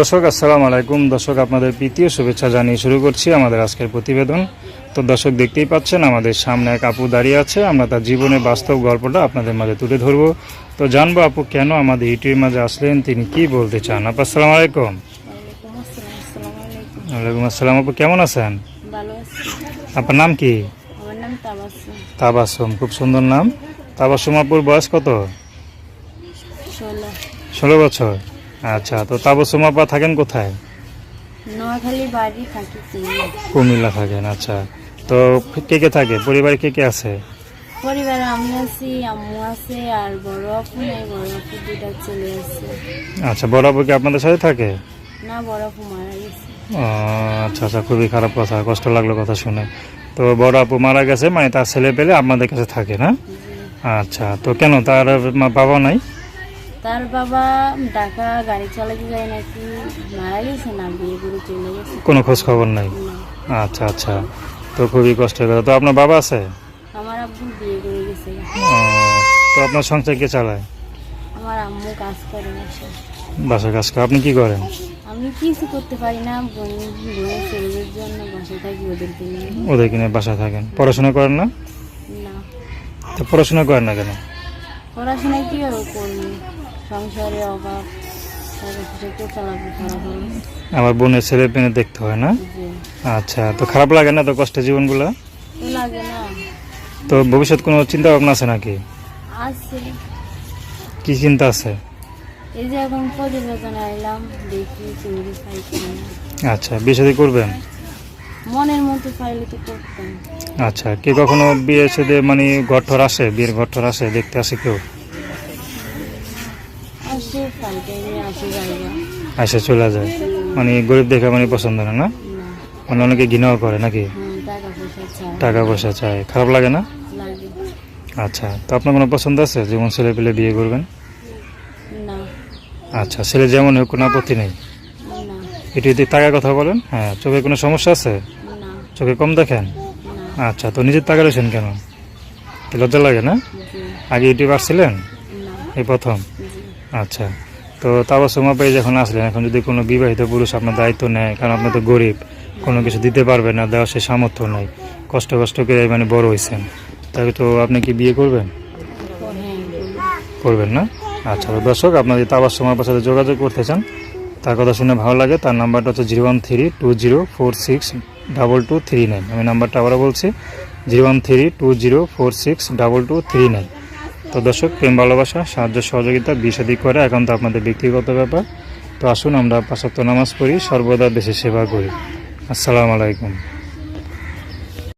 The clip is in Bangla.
দর্শক আসসালামু আলাইকুম। দর্শক আপনাদের প্রীতীয় শুভেচ্ছা জানিয়ে শুরু করছি আমাদের আজকের প্রতিবেদন। তো দর্শক দেখতেই পাচ্ছেন আমাদের সামনে এক আপু দাঁড়িয়ে আছে। আমরা তার জীবনের বাস্তব গল্পটা আপনাদের মাঝে তুলে ধরবো। তো জানব আপু কেন আমাদের ইউটিউবের মাঝে আসলেন? তিনি কি বলতে চান? আপু আসসালামু আলাইকুম। ওয়ালাইকুম আসসালাম। আপু কেমন আছেন? আপনার নাম কি? তাবাসুম খুব সুন্দর নাম। তাবাসুম আপুর বয়স কত? ষোলো বছর। আচ্ছা তো তাবাসুম আপা থাকেন কোথায়? নোয়াখালী বাড়ি থাকি কুমিল্লা। থাকেন আচ্ছা। তো কে কে থাকে? পরিবারে কে কে আছে? পরিবারে আমি আছি আম্মু আছে আর বড় আপু নেই বড় আপু দুটা চলে আসছে আচ্ছা বড় আপু কি আপনাদের সাথে থাকে? না বড় আপু মারা গেছে। আচ্ছা আচ্ছা খুবই খারাপ কথা কষ্ট লাগল কথা শুনে। তো বড় আপু মারা গেছে মানে তার ছেলে পেলে আপনাদের কাছে থাকে না? আচ্ছা তো কেন? তার মা- বাবা নাই? তার বাবা ঢাকা গাড়ি চালাতে যায় নাকি? মারা গেছে না? বিয়ে করে চলে গেছে? কোনো খোঁজ খবর নাই আচ্ছা আচ্ছা। তো খুবই কষ্টের কথা তো আপনার বাবা আছে? আমার আব্বু বিয়ে করে গেছে। তো আপনার সংসার কে চালায়? আমার আম্মু কাজ করে বসে বাসার কাজ করে। আপনি কি করেন? আমি কিছু করতে পারি না। বোন বোনের ছেলেদের জন্য বসে থাকি ওদেরকে নিয়ে ওদের কিনে বাসায় থাকেন। পড়াশোনা করেন না? না। তো পড়াশোনা করেন না কেন? পড়াশোনা কি আর করব? সংসারে অভাব আমার বোনের ছেলে পেনে দেখতে হয় না? আচ্ছা তো খারাপ লাগে না তো কষ্ট জীবনগুলো? তো তো ভবিষ্যৎ কোনো চিন্তা ভাবনা আছে নাকি? কি চিন্তা আছে? এই যে এখন প্রতিবেদন আইলাম দেখি চিংড়ি খাই আচ্ছা বিয়ে শাদী করবেন? মনের মতো পাইলে তো করতাম। আচ্ছা কে কখনো বিয়ে মানে ঘরঠর আসে বিয়ের ঘরঠর আসে দেখতে আসে কেউ? আসে চলে যায়। মানে গরিব দেখে মানে পছন্দ না না? মানে অনেকে ঘৃণাও করে নাকি? টাকা পয়সা চাই চায়। খারাপ লাগে না? আচ্ছা তো আপনার কোনো পছন্দ আছে? যেমন ছেলে পেলে বিয়ে করবেন? আচ্ছা ছেলে যেমন হোক কোনো আপত্তি নেই? এটি যদি টাকার কথা বলেন হ্যাঁ চোখে কোনো সমস্যা আছে? চোখে কম দেখেন? আচ্ছা তো নিজের টাকা রয়েছেন কেন? লজ্জা লাগে না? আগে ইউটিউব আসছিলেন? এই প্রথম? আচ্ছা। তো সময় পেয়ে যখন আসলেন, এখন যদি কোনো বিবাহিত পুরুষ আপনার দায়িত্ব নেয়, কারণ আপনি তো গরিব, কোনো কিছু দিতে পারবে না, দেওয়ার সে সামর্থ্য নেই, কষ্ট কষ্ট করে মানে বড় হয়েছেন তাহলে তো আপনি কি বিয়ে করবেন? করবেন না? আচ্ছা দর্শক, আপনার যদি তাবার সময় সাথে যোগাযোগ করতে চান, তার কথা শুনে ভালো লাগে, তার নাম্বারটা হচ্ছে zero one three two zero four six double two three nine. আমি নাম্বারটা আবারও বলছি, zero one three two zero four six double two three nine. তো দর্শক, প্রেম, ভালোবাসা, সাহায্য, সহযোগিতা, বিষাদি করে এখন তো আপনাদের ব্যক্তিগত ব্যাপার। তো আসুন আমরা পাশাপ্ত নামাজ পড়ি, সর্বদা দেশে সেবা করি। আসসালামু আলাইকুম।